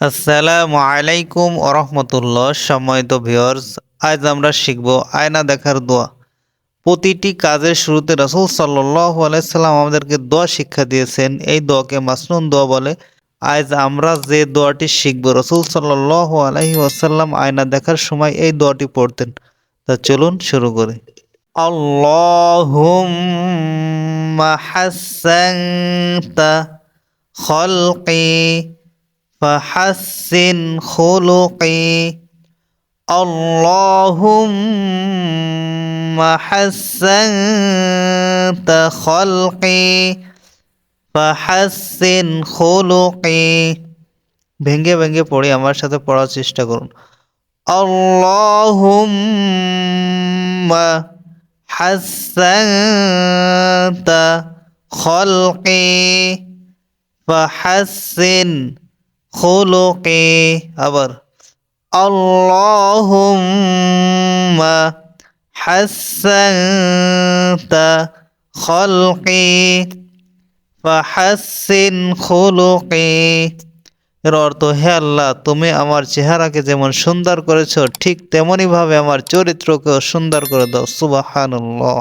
আসসালামু আলাইকুম ওরহমতুল্লাহ সম্মানিত ভিউয়ার্স, আজ আমরা শিখব আয়না দেখার দোয়া। প্রতিটি কাজের শুরুতে রসুল সাল্লাহ আলাইসাল্লাম আমাদেরকে দোয়া শিক্ষা দিয়েছেন। এই দোয়াকে মাসনুন দোয়া বলে। আজ আমরা যে দোয়াটি শিখব, রসুল সাল্লাহ আলহি ওয়াসাল্লাম আয়না দেখার সময় এই দোয়াটি পড়তেন। তা চলুন শুরু করি। আল্লাহুম্মা হাসানতা খলকি ফাহাসিন খুলুকি আল্লাহুম্মা হাসানতা খালকি ফাহাসিন খুলুকি ভেঙ্গে ভেঙ্গে পড়ে আমার সাথে পড়ার চেষ্টা করুন। আল্লাহুম্মা হাসানতা খালকি ফাহাসিন খুলুকি আবার আল্লাহুম্মা হাসানতা খলকি ফাহাসিন খুলুকি এর অর্থ, হে আল্লাহ, তুমি আমার চেহারাকে যেমন সুন্দর করেছ, ঠিক তেমনইভাবে আমার চরিত্রকেও সুন্দর করে দাও। সুবাহানুল্লাহ।